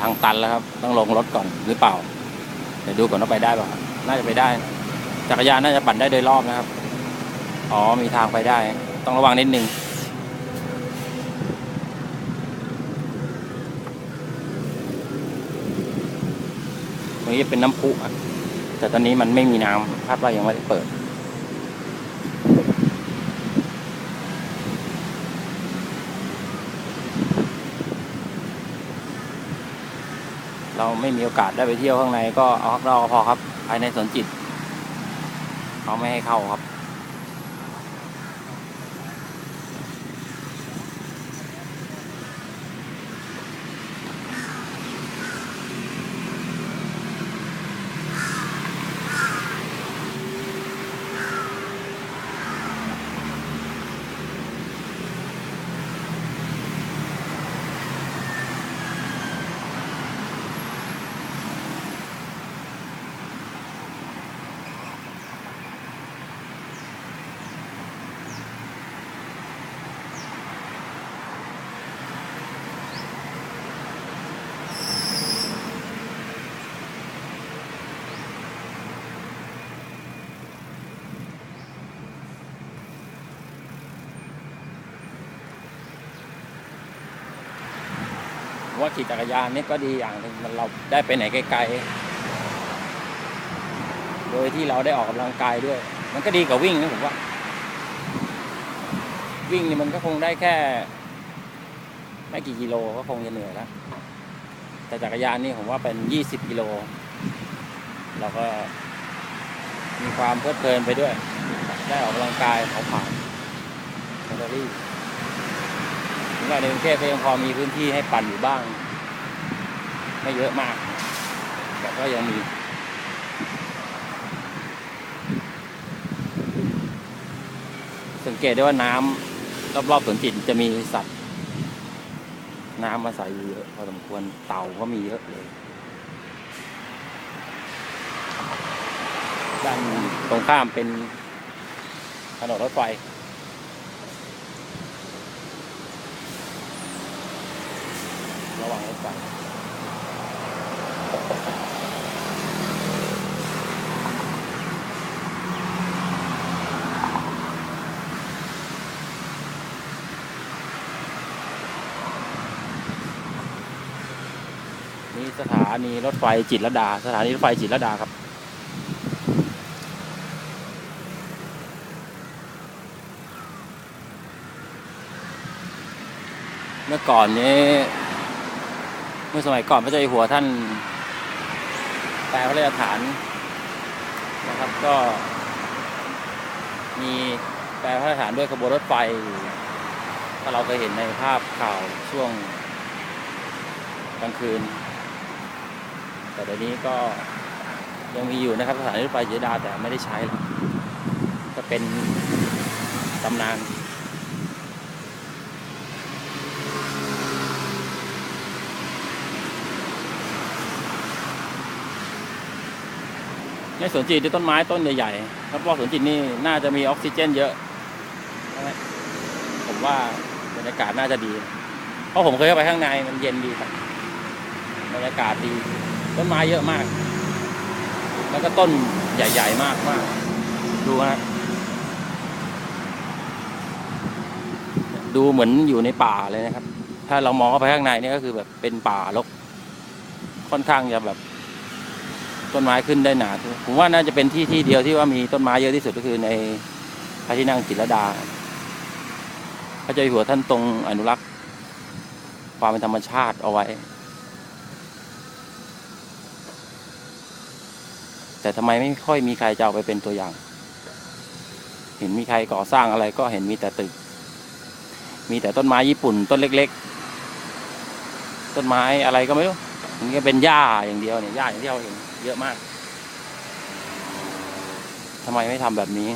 ทางตันแล้วครับ ต้องลงรถก่อนหรือเปล่า เดี๋ยวดูก่อนว่าไปได้เปล่าน่าจะไปได้ จักรยานน่าจะปั่นได้โดยรอบนะครับ อ๋อมีทางไปได้ ต้องระวังนิดนึงตรงนี้เป็นน้ำพุแต่ตอนนี้มันไม่มีน้ำคาดว่ายังไม่ได้เปิด เราไม่มีโอกาสได้ไปเที่ยวข้างในก็เอาข้างนอกก็พอครับ ภายในสวนจิตเขาไม่ให้เข้าครับ ผมว่าขี่จักรยานนี่ก็ดีอย่างหนึ่งมันเราได้ไปไหนไกลๆ โดยที่เราได้ออกกำลังกายด้วย มันก็ดีกว่าวิ่งนะผมว่า วิ่งนี่มันก็คงได้แค่ไม่กี่กิโลก็คงจะเหนื่อยแล้วแต่จักรยานนี่ผมว่าเป็นยี่สิบกิโลเราก็มีความเพลิดเพลินไปด้วย ได้ออกกำลังกายเขาผ่านแคลอรี่ ว่าในกรุงเทพก็ยังพอมีพื้นที่ให้ปั่นอยู่บ้าง ไม่เยอะมาก แต่ก็ยังมีสังเกตได้ว่าน้ำรอบๆสวนจิตจะมีสัตว์ น้ำมาใสอยู่เยอะพอสมควรเต่าก็มีเยอะเลยด้านตรงข้ามเป็นถนนรถไฟ ระหว่างรถไฟนี่สถานีรถไฟจิตรลดา สถานีรถไฟจิตรลดาครับเมื่อก่อนนี้ เมื่อสมัยก่อนพระเจ้าอยู่หัวท่านแปลพระราชฐานนะครับก็ มีแปลพระราชฐานด้วยขบวนรถไฟถ้าเราเคยเห็นในภาพข่าวช่วงกลางคืน แต่เดี๋ยวนี้ก็ยังมีอยู่นะครับสถานีรถไฟเยดาแต่ไม่ได้ใช้แล้วก็เป็นตำนาน ในสวนจิตที่ต้นไม้ต้นใหญ่ๆครับว่าสวนจิตนี่น่าจะมีออกซิเจน เยอะ ผมว่าบรรยากาศน่าจะดี เพราะผมเคยเข้าไปข้างในมันเย็นดีครับบรรยากาศดี ต้นไม้เยอะมาก แล้วก็ต้นใหญ่ ๆ มากมากดูนะดูเหมือนอยู่ในป่าเลยนะครับ ถ้าเรามองเข้าไปข้างในนี่ก็คือแบบเป็นป่ารกค่อนข้างจะแบบ ต้นไม้ขึ้นได้หนาผมว่าน่าจะเป็นที่ที่เดียวที่ว่ามีต้นไม้เยอะที่สุดก็คือในพระที่นั่งจิตรดา พระเจ้าอยู่หัวท่านตรงอนุรักษ์ ความเป็นธรรมชาติเอาไว้ แต่ทำไมไม่ค่อยมีใครจะเอาไปเป็นตัวอย่าง เห็นมีใครก่อสร้างอะไรก็เห็นมีแต่ตึก มีแต่ต้นไม้ญี่ปุ่นต้นเล็ก ๆ ต้นไม้อะไรก็ไม่รู้ นก็เป็นหญ้าอย่างเดียวเนี่ยหญ้าอย่างที่เราเห็นเยอะมากทำไมไม่ทำแบบนี้